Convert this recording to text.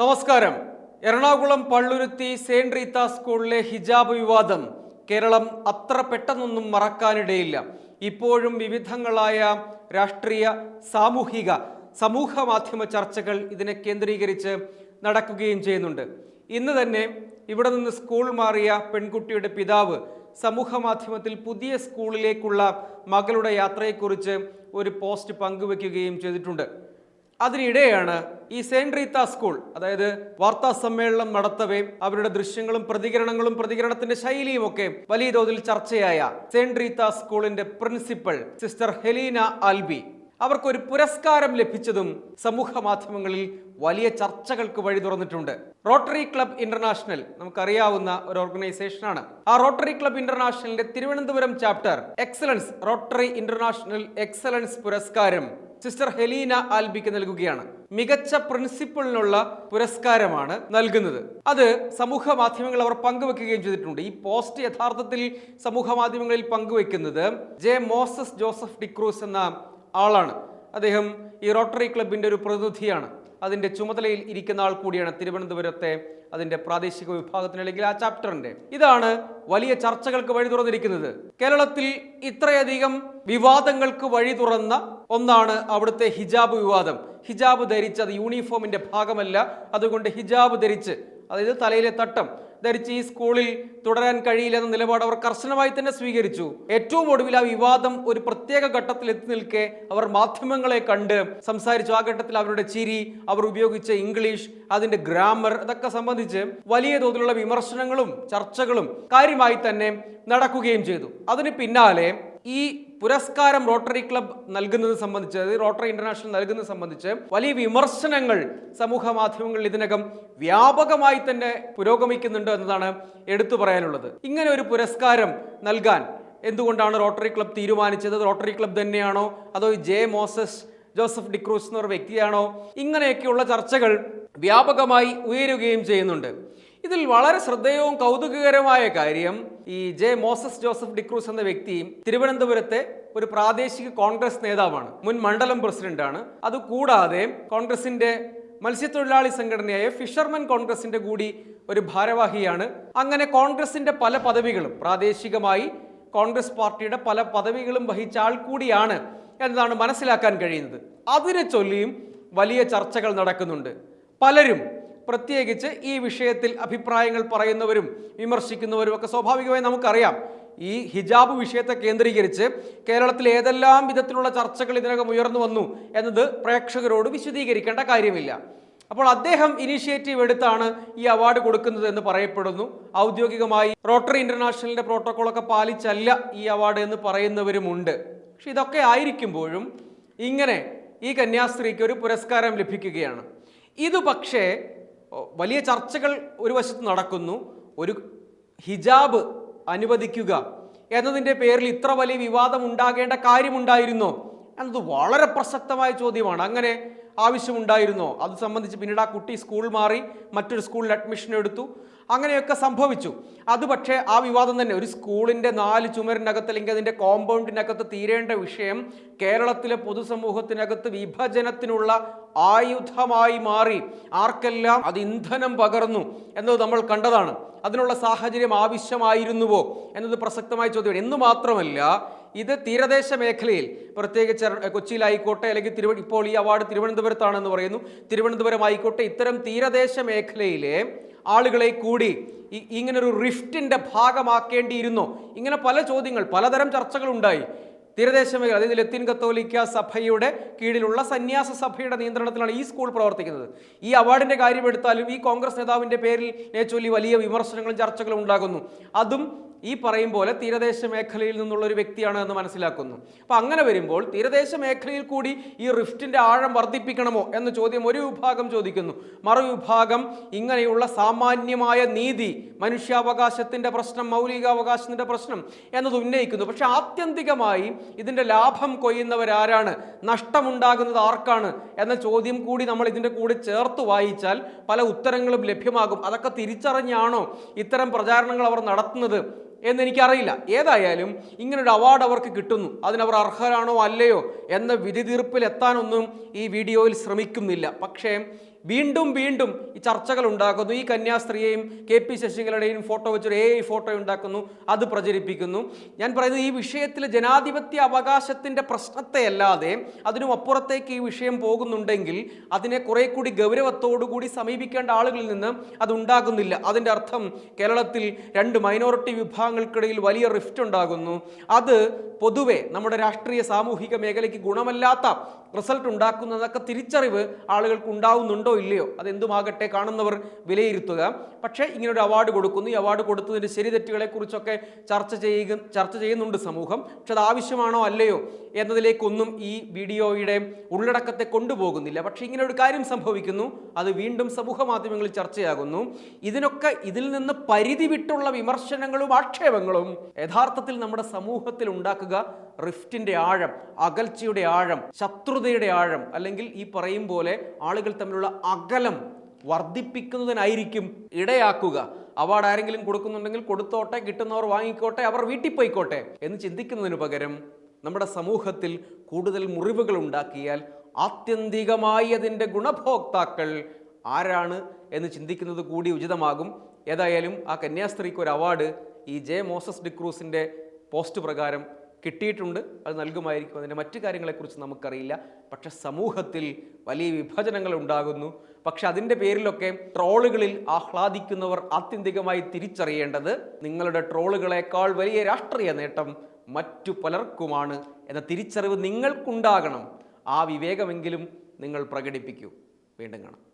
നമസ്കാരം. എറണാകുളം പള്ളുരുത്തി സെയിന്റ് റീത്ത സ്കൂളിലെ ഹിജാബ് വിവാദം കേരളം അത്ര പെട്ടെന്നൊന്നും മറക്കാനിടയില്ല. ഇപ്പോഴും വിവിധങ്ങളായ രാഷ്ട്രീയ സാമൂഹിക സമൂഹ മാധ്യമ ചർച്ചകൾ ഇതിനെ കേന്ദ്രീകരിച്ച് നടക്കുകയും ചെയ്യുന്നുണ്ട്. ഇന്ന് തന്നെ ഇവിടെ നിന്ന് സ്കൂൾ മാറിയ പെൺകുട്ടിയുടെ പിതാവ് സമൂഹ മാധ്യമത്തിൽ പുതിയ സ്കൂളിലേക്കുള്ള മകളുടെ യാത്രയെക്കുറിച്ച് ഒരു പോസ്റ്റ് പങ്കുവെക്കുകയും ചെയ്തിട്ടുണ്ട്. അതിനിടെയാണ് ഈ സെയിന്റ് റീത്ത സ്കൂൾ അതായത് വാർത്താ സമ്മേളനം നടത്തവേ അവരുടെ ദൃശ്യങ്ങളും പ്രതികരണങ്ങളും പ്രതികരണത്തിന്റെ ശൈലിയും ഒക്കെ വലിയ തോതിൽ ചർച്ചയായ സെയിന്റ് റീത്ത സ്കൂളിന്റെ പ്രിൻസിപ്പൽ സിസ്റ്റർ ഹെലീന ആൽബി. അവർക്കൊരു പുരസ്കാരം ലഭിച്ചതും സമൂഹ മാധ്യമങ്ങളിൽ വലിയ ചർച്ചകൾക്ക് വഴി തുറന്നിട്ടുണ്ട്. റോട്ടറി ക്ലബ് ഇന്റർനാഷണൽ നമുക്കറിയാവുന്ന ഒരു ഓർഗനൈസേഷനാണ്. ആ rotary club ഇന്റർനാഷണലിന്റെ Thiruvananthapuram chapter excellence rotary international excellence പുരസ്കാരം സിസ്റ്റർ ഹെലീന ആൽബിക്ക് നൽകുകയാണ്. മികച്ച പ്രിൻസിപ്പളിനുള്ള പുരസ്കാരമാണ് നൽകുന്നത്. അത് സമൂഹ മാധ്യമങ്ങൾ അവർ പങ്കുവെക്കുകയും ചെയ്തിട്ടുണ്ട്. ഈ പോസ്റ്റ് യഥാർത്ഥത്തിൽ സമൂഹ മാധ്യമങ്ങളിൽ പങ്കുവെക്കുന്നത് ജെ മോസസ് ജോസഫ് ഡിക്രൂസ് എന്ന ആളാണ്. അദ്ദേഹം ഈ റോട്ടറി ക്ലബിന്റെ ഒരു പ്രതിനിധിയാണ്. അതിന്റെ ചുമതലയിൽ ഇരിക്കുന്ന ആൾ കൂടിയാണ് തിരുവനന്തപുരത്തെ അതിന്റെ പ്രാദേശിക വിഭാഗത്തിന് അല്ലെങ്കിൽ ആ ചാപ്റ്ററിന്റെ. ഇതാണ് വലിയ ചർച്ചകൾക്ക് വഴി തുറന്നിരിക്കുന്നത്. കേരളത്തിൽ ഇത്രയധികം വിവാദങ്ങൾക്ക് വഴി തുറന്ന ഒന്നാണ് അവിടുത്തെ ഹിജാബ് വിവാദം. ഹിജാബ് ധരിച്ച് അത് യൂണിഫോമിന്റെ ഭാഗമല്ല. അതുകൊണ്ട് ഹിജാബ് ധരിച്ച് അതായത് തലയിലെ തട്ടം ധരിച്ച് ഈ സ്കൂളിൽ തുടരാൻ കഴിയില്ലെന്ന നിലപാട് അവർ കർശനമായി തന്നെ സ്വീകരിച്ചു. ഏറ്റവും ഒടുവിൽ ആ വിവാദം ഒരു പ്രത്യേക ഘട്ടത്തിൽ എത്തി നിൽക്കെ അവർ മാധ്യമങ്ങളെ കണ്ട് സംസാരിച്ചു. ആ ഘട്ടത്തിൽ അവരുടെ ചിരി അവർ ഉപയോഗിച്ച ഇംഗ്ലീഷ് അതിന്റെ ഗ്രാമർ ഇതൊക്കെ സംബന്ധിച്ച് വലിയ തോതിലുള്ള വിമർശനങ്ങളും ചർച്ചകളും കാര്യമായി തന്നെ നടക്കുകയും ചെയ്തു. അതിന് പിന്നാലെ ഈ പുരസ്കാരം റോട്ടറി ക്ലബ് നൽകുന്നത് സംബന്ധിച്ച് റോട്ടറി ഇന്റർനാഷണൽ നൽകുന്നത് സംബന്ധിച്ച് വലിയ വിമർശനങ്ങൾ സമൂഹ മാധ്യമങ്ങളിൽ ഇതിനകം വ്യാപകമായി തന്നെ പുരോഗമിക്കുന്നുണ്ട് എന്നതാണ് എടുത്തു പറയാനുള്ളത്. ഇങ്ങനെ ഒരു പുരസ്കാരം നൽകാൻ എന്തുകൊണ്ടാണ് റോട്ടറി ക്ലബ് തീരുമാനിച്ചത്? റോട്ടറി ക്ലബ് തന്നെയാണോ? അതോ ജെ മോസസ് ജോസഫ് ഡിക്രൂസ് എന്ന ഒരു വ്യക്തിയാണോ? ഇങ്ങനെയൊക്കെയുള്ള ചർച്ചകൾ വ്യാപകമായി ഉയരുകയും ചെയ്യുന്നുണ്ട്. ഇതിൽ വളരെ ശ്രദ്ധേയവും കൗതുകകരമായ കാര്യം ഈ ജെ മോസസ് ജോസഫ് ഡിക്രൂസ് എന്ന വ്യക്തിയും തിരുവനന്തപുരത്തെ ഒരു പ്രാദേശിക കോൺഗ്രസ് നേതാവാണ്. മുൻ മണ്ഡലം പ്രസിഡന്റാണ്. അതുകൂടാതെ കോൺഗ്രസിന്റെ മത്സ്യത്തൊഴിലാളി സംഘടനയായ ഫിഷർമൻ കോൺഗ്രസിന്റെ കൂടി ഒരു ഭാരവാഹിയാണ്. അങ്ങനെ കോൺഗ്രസിന്റെ പല പദവികളും പ്രാദേശികമായി കോൺഗ്രസ് പാർട്ടിയുടെ പല പദവികളും വഹിച്ച ആൾ കൂടിയാണ് എന്നതാണ് മനസ്സിലാക്കാൻ കഴിയുന്നത്. അതിനെ ചൊല്ലിയും വലിയ ചർച്ചകൾ നടക്കുന്നുണ്ട്. പലരും പ്രത്യേകിച്ച് ഈ വിഷയത്തിൽ അഭിപ്രായങ്ങൾ പറയുന്നവരും വിമർശിക്കുന്നവരും ഒക്കെ സ്വാഭാവികമായി നമുക്കറിയാം. ഈ ഹിജാബ് വിഷയത്തെ കേന്ദ്രീകരിച്ച് കേരളത്തിൽ ഏതെല്ലാം വിധത്തിലുള്ള ചർച്ചകൾ ഇതിനകം ഉയർന്നു വന്നു എന്നത് പ്രേക്ഷകരോട് വിശദീകരിക്കേണ്ട കാര്യമില്ല. അപ്പോൾ അദ്ദേഹം ഇനിഷ്യേറ്റീവ് എടുത്താണ് ഈ അവാർഡ് കൊടുക്കുന്നത് എന്ന് പറയപ്പെടുന്നു. ഔദ്യോഗികമായി റോട്ടറി ഇന്റർനാഷണലിന്റെ പ്രോട്ടോകോളൊക്കെ പാലിച്ചല്ല ഈ അവാർഡ് എന്ന് പറയുന്നവരുമുണ്ട്. പക്ഷെ ഇതൊക്കെ ആയിരിക്കുമ്പോഴും ഇങ്ങനെ ഈ കന്യാസ്ത്രീക്ക് ഒരു പുരസ്കാരം ലഭിക്കുകയാണ്. ഇത് പക്ഷേ വലിയ ചർച്ചകൾ ഒരു വശത്ത് നടക്കുന്നു. ഒരു ഹിജാബ് അനുവദിക്കുക എന്നതിന്റെ പേരിൽ ഇത്ര വലിയ വിവാദം ഉണ്ടാകേണ്ട കാര്യമുണ്ടായിരുന്നോ? എന്നത് വളരെ പ്രസക്തമായ ചോദ്യമാണ്. അങ്ങനെ ആവശ്യമുണ്ടായിരുന്നോ? അത് സംബന്ധിച്ച് പിന്നീട് ആ കുട്ടി സ്കൂൾ മാറി മറ്റൊരു സ്കൂളിൽ അഡ്മിഷൻ എടുത്തു. അങ്ങനെയൊക്കെ സംഭവിച്ചു. അത് പക്ഷേ ആ വിവാദം തന്നെ. ഒരു സ്കൂളിന്റെ നാല് ചുമരിനകത്ത് അല്ലെങ്കിൽ അതിന്റെ കോമ്പൗണ്ടിനകത്ത് തീരേണ്ട വിഷയം കേരളത്തിലെ പൊതുസമൂഹത്തിനകത്ത് വിഭജനത്തിനുള്ള ആയുധമായി മാറി. ആർക്കെല്ലാം അത് ഇന്ധനം പകർന്നു എന്നത് നമ്മൾ കണ്ടതാണ്. അതിനുള്ള സാഹചര്യം ആവശ്യമായിരുന്നുവോ? എന്നത് പ്രസക്തമായി ചോദ്യം എന്ന് മാത്രമല്ല ഇത് തീരദേശ മേഖലയിൽ പ്രത്യേകിച്ച് കൊച്ചിയിലായിക്കോട്ടെ അല്ലെങ്കിൽ തിരുവ ഇപ്പോൾ ഈ അവാർഡ് തിരുവനന്തപുരത്താണെന്ന് പറയുന്നു. തിരുവനന്തപുരം ആയിക്കോട്ടെ ഇത്തരം തീരദേശ മേഖലയിലെ ആളുകളെ കൂടി ഇങ്ങനൊരു റിഫ്റ്റിന്റെ ഭാഗമാക്കേണ്ടിയിരുന്നു. ഇങ്ങനെ പല ചോദ്യങ്ങൾ പലതരം ചർച്ചകളുണ്ടായി. തീരദേശ മേഖല അതായത് ലത്തീൻ കത്തോലിക്ക സഭയുടെ കീഴിലുള്ള സന്യാസ സഭയുടെ നിയന്ത്രണത്തിലാണ് ഈ സ്കൂൾ പ്രവർത്തിക്കുന്നത്. ഈ അവാർഡിന്റെ കാര്യമെടുത്താലും ഈ കോൺഗ്രസ് നേതാവിന്റെ പേരിൽ ചൊല്ലി വലിയ വിമർശനങ്ങളും ചർച്ചകളും ഉണ്ടാകുന്നു. അതും ഈ പറയും പോലെ തീരദേശ മേഖലയിൽ നിന്നുള്ള ഒരു വ്യക്തിയാണ് എന്ന് മനസ്സിലാക്കുന്നു. അപ്പം അങ്ങനെ വരുമ്പോൾ തീരദേശ മേഖലയിൽ കൂടി ഈ റിഫ്റ്റിന്റെ ആഴം വർദ്ധിപ്പിക്കണമോ എന്ന ചോദ്യം ഒരു വിഭാഗം ചോദിക്കുന്നു. മറുവിഭാഗം ഇങ്ങനെയുള്ള സാമാന്യമായ നീതി മനുഷ്യാവകാശത്തിന്റെ പ്രശ്നം മൗലികാവകാശത്തിന്റെ പ്രശ്നം എന്നത് ഉന്നയിക്കുന്നു. പക്ഷെ ആത്യന്തികമായി ഇതിന്റെ ലാഭം കൊയ്യുന്നവരാരാണ്? നഷ്ടമുണ്ടാകുന്നത് ആർക്കാണ്? എന്ന ചോദ്യം കൂടി നമ്മൾ ഇതിന്റെ കൂടെ ചേർത്ത് വായിച്ചാൽ പല ഉത്തരങ്ങളും ലഭ്യമാകും. അതൊക്കെ തിരിച്ചറിഞ്ഞാണോ ഇത്തരം പ്രചാരണങ്ങൾ അവർ നടത്തുന്നത്? എന്നെനിക്കറിയില്ല. ഏതായാലും ഇങ്ങനൊരു അവാർഡ് അവർക്ക് കിട്ടുന്നു. അതിനവർ അർഹരാണോ അല്ലയോ എന്ന വിധി തീർപ്പിലെത്താനൊന്നും ഈ വീഡിയോയിൽ ശ്രമിക്കുന്നില്ല. പക്ഷേ വീണ്ടും വീണ്ടും ഈ ചർച്ചകൾ ഉണ്ടാക്കുന്നു. ഈ കന്യാസ്ത്രീയെയും കെ പി ശശികലയുടെയും ഫോട്ടോ വെച്ചൊരു ഏ ഫോട്ടോ ഉണ്ടാക്കുന്നു. അത് പ്രചരിപ്പിക്കുന്നു. ഞാൻ പറയുന്നത് ഈ വിഷയത്തിൽ ജനാധിപത്യ അവകാശത്തിന്റെ പ്രശ്നത്തെ അല്ലാതെ അതിനും അപ്പുറത്തേക്ക് ഈ വിഷയം പോകുന്നുണ്ടെങ്കിൽ അതിനെ കുറെ കൂടി ഗൗരവത്തോടു കൂടി സമീപിക്കേണ്ട ആളുകളിൽ നിന്ന് അത് ഉണ്ടാകുന്നില്ല. അതിന്റെ അർത്ഥം കേരളത്തിൽ രണ്ട് മൈനോറിറ്റി വിഭാഗങ്ങൾക്കിടയിൽ വലിയ റിഫ്റ്റ് ഉണ്ടാകുന്നു. അത് പൊതുവെ നമ്മുടെ രാഷ്ട്രീയ സാമൂഹിക മേഖലയ്ക്ക് ഗുണമല്ലാത്ത റിസൾട്ട് ഉണ്ടാക്കുന്നതൊക്കെ തിരിച്ചറിവ് ആളുകൾക്ക് ഉണ്ടാവുന്നുണ്ടോ ഇല്ലയോ? അതെന്തുമാകട്ടെ കാണുന്നവർ വിലയിരുത്തുക. പക്ഷേ ഇങ്ങനൊരു അവാർഡ് കൊടുക്കുന്നു. ഈ അവാർഡ് കൊടുത്തതിന്റെ ശരി തെറ്റുകളെക്കുറിച്ചൊക്കെ ചർച്ച ചെയ്യുക ചർച്ച ചെയ്യുന്നുണ്ട് സമൂഹം. പക്ഷെ അത് ആവശ്യമാണോ അല്ലയോ എന്നതിലേക്കൊന്നും ഈ വീഡിയോയുടെ ഉള്ളടക്കത്തെ കൊണ്ടുപോകുന്നില്ല. പക്ഷേ ഇങ്ങനെ ഒരു കാര്യം സംഭവിക്കുന്നു. അത് വീണ്ടും സമൂഹ മാധ്യമങ്ങളിൽ ചർച്ചയാകുന്നു. ഇതിനൊക്കെ ഇതിൽ നിന്ന് പരിധി വിട്ടുള്ള വിമർശനങ്ങളും ആക്ഷേപങ്ങളും യഥാർത്ഥത്തിൽ നമ്മുടെ സമൂഹത്തിൽ ഉണ്ടാക്കുക റിഫ്റ്റിന്റെ ആഴം അകൽച്ചയുടെ ആഴം ശത്രുതയുടെ ആഴം അല്ലെങ്കിൽ ഈ പറയും പോലെ ആളുകൾ തമ്മിലുള്ള അകലം വർദ്ധിപ്പിക്കുന്നതിനായിരിക്കും ഇടയാക്കുക. അവാർഡ് ആരെങ്കിലും കൊടുക്കുന്നുണ്ടെങ്കിൽ കൊടുത്തോട്ടെ കിട്ടുന്നവർ വാങ്ങിക്കോട്ടെ അവർ വീട്ടിൽ പോയിക്കോട്ടെ എന്ന് ചിന്തിക്കുന്നതിന് പകരം നമ്മുടെ സമൂഹത്തിൽ കൂടുതൽ മുറിവുകൾ ഉണ്ടാക്കിയാൽ ആത്യന്തികമായി അതിന്റെ ഗുണഭോക്താക്കൾ ആരാണ് എന്ന് ചിന്തിക്കുന്നത് കൂടി ഉചിതമാകും. ഏതായാലും ആ കന്യാസ്ത്രീക്ക് ഒരു അവാർഡ് ഈ ജെ മോസസ് ഡിക്രൂസിന്റെ പോസ്റ്റ് പ്രകാരം കിട്ടിയിട്ടുണ്ട് അത് നൽകുമായിരിക്കും. അതിന്റെ മറ്റു കാര്യങ്ങളെക്കുറിച്ച് നമുക്കറിയില്ല. പക്ഷെ സമൂഹത്തിൽ വലിയ വിഭജനങ്ങൾ ഉണ്ടാകുന്നു. പക്ഷെ അതിന്റെ പേരിലൊക്കെ ട്രോളുകളിൽ ആഹ്ലാദിക്കുന്നവർ ആത്യന്തികമായി തിരിച്ചറിയേണ്ടത് നിങ്ങളുടെ ട്രോളുകളെക്കാൾ വലിയ രാഷ്ട്രീയ നേട്ടം മറ്റു പലർക്കുമാണ് എന്ന തിരിച്ചറിവ് നിങ്ങൾക്കുണ്ടാകണം. ആ വിവേകമെങ്കിലും നിങ്ങൾ പ്രകടിപ്പിക്കൂ. വീണ്ടും കാണാം.